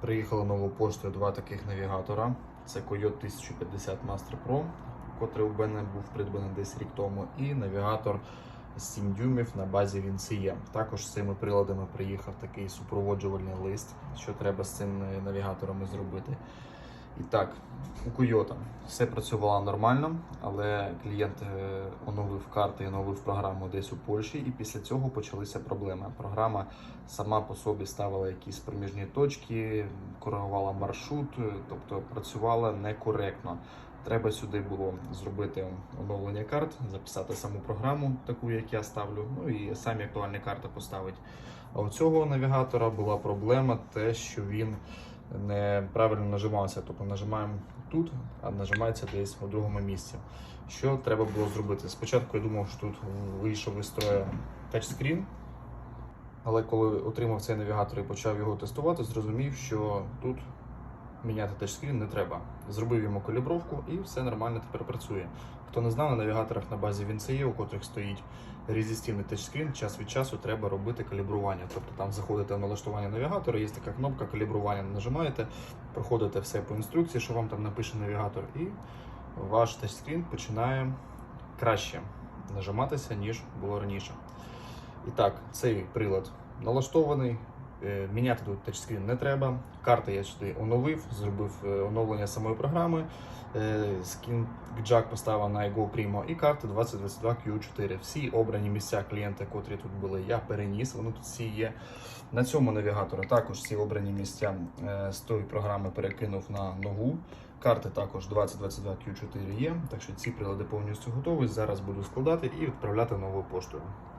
Приїхали нову поштою два таких навігатора. Це Coyote 1050 Master Pro, котрий у мене був придбаний десь рік тому, і навігатор 7 дюймів на базі Вінсіє. Також з цими приладами приїхав такий супроводжувальний лист, що треба з цими навігаторами зробити. І так, у Coyote все працювало нормально, але клієнт е, оновив карти і оновив програму десь у Польщі, і після цього почалися проблеми. Програма сама по собі ставила якісь проміжні точки, коригувала маршрут, е, тобто працювала некоректно. Треба сюди було зробити оновлення карт, записати саму програму, таку як я ставлю, ну і самі актуальні карти поставити. А у цього навігатора була проблема, те, що він неправильно нажимався. Тобто нажимаємо тут, а нажимається десь у другому місці. Що треба було зробити? Спочатку я думав, що тут вийшов із строю тачскрін, але коли отримав цей навігатор і почав його тестувати, зрозумів, що тут міняти тачскрін не треба. Зробив йому калібровку і все нормально тепер працює. Хто не знав, на навігаторах на базі VinCE, у котрих стоїть резистивний тачскрін, час від часу треба робити калібрування. Тобто там заходите в налаштування навігатора, є така кнопка калібрування, нажимаєте, проходите все по інструкції, що вам там напише навігатор, і ваш тачскрін починає краще нажиматися, ніж було раніше. І так, цей прилад налаштований. Е, Міняти тут тачскрін не треба. Карти я сюди оновив, зробив е, оновлення самої програми. Е, Скін поставив на Go Primo і карти 2022 Q4. Всі обрані місця клієнта, котрі тут були, я переніс. Вони тут всі є. На цьому навігаторі також всі обрані місця з тої програми перекинув на нову. Карти також 2022 Q4 є. Так що ці прилади повністю готові. Зараз буду складати і відправляти новою поштою.